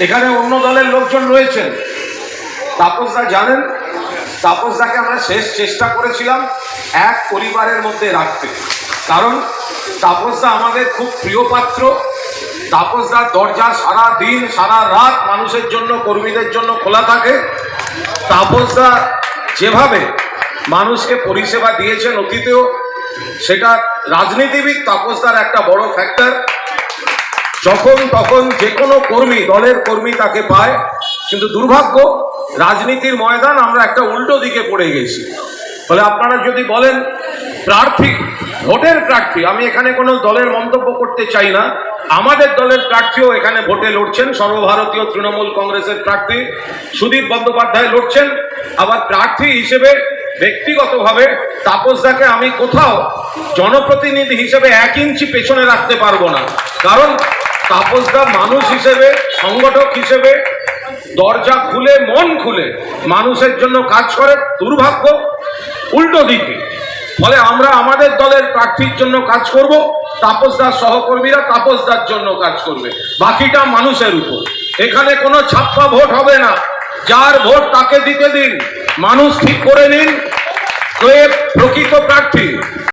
এখানে অন্য দলের লোকজন রয়েছেন। তাপসদা জানেন? তাপসদাকে আমরা শেষ চেষ্টা করেছিলাম এক পরিবারের মধ্যে রাখতে। কারণ তাপসদা আমাদের খুব প্রিয় পাত্র। তাপসদার দরজা সারা দিন, সারা রাত মানুষের জন্য, কর্মীদের জন্য খোলা থাকে। তাপসদা যেভাবে মানুষকে পরিষেবা দিয়েছেন অতীতেও, সেটা রাজনীতিবিদ তাপসদার একটা বড় ফ্যাক্টর যখন তখন যে কোনো কর্মী, দলের কর্মী তাকে পায়। কিন্তু দুর্ভাগ্য, রাজনীতির ময়দান আমরা একটা উল্টো দিকে পড়ে গেছি। ফলে আপনারা যদি বলেন, প্রার্থী, ভোটের প্রার্থী, আমি এখানে কোনো দলের মন্তব্য করতে চাই না। আমাদের দলের প্রার্থীও এখানে ভোটে লড়ছেন, সর্বভারতীয় তৃণমূল কংগ্রেসের প্রার্থী সুদীপ বন্দ্যোপাধ্যায় লড়ছেন। আবার প্রার্থী হিসেবে, ব্যক্তিগতভাবে তাপসদাকে আমি কোথাও জনপ্রতিনিধি হিসেবে এক ইঞ্চি পেছনে রাখতে পারব না। কারণ তাপসদা মানুষ হিসেবে, সংগঠক হিসেবে দরজা খুলে, মন খুলে মানুষের জন্য কাজ করে দুর্ভাগ্য, উল্টো দিকে। ফলে আমরা আমাদের দলের প্রার্থীর জন্য কাজ করব তাপসদার সহকর্মীরা তাপসদার জন্য কাজ করবে, বাকিটা মানুষের উপর। এখানে কোনো ছাপ্পা ভোট হবে না। যার ভোট তাকে দিতে দিন, মানুষ ঠিক করে নিন প্রকৃত প্রার্থী?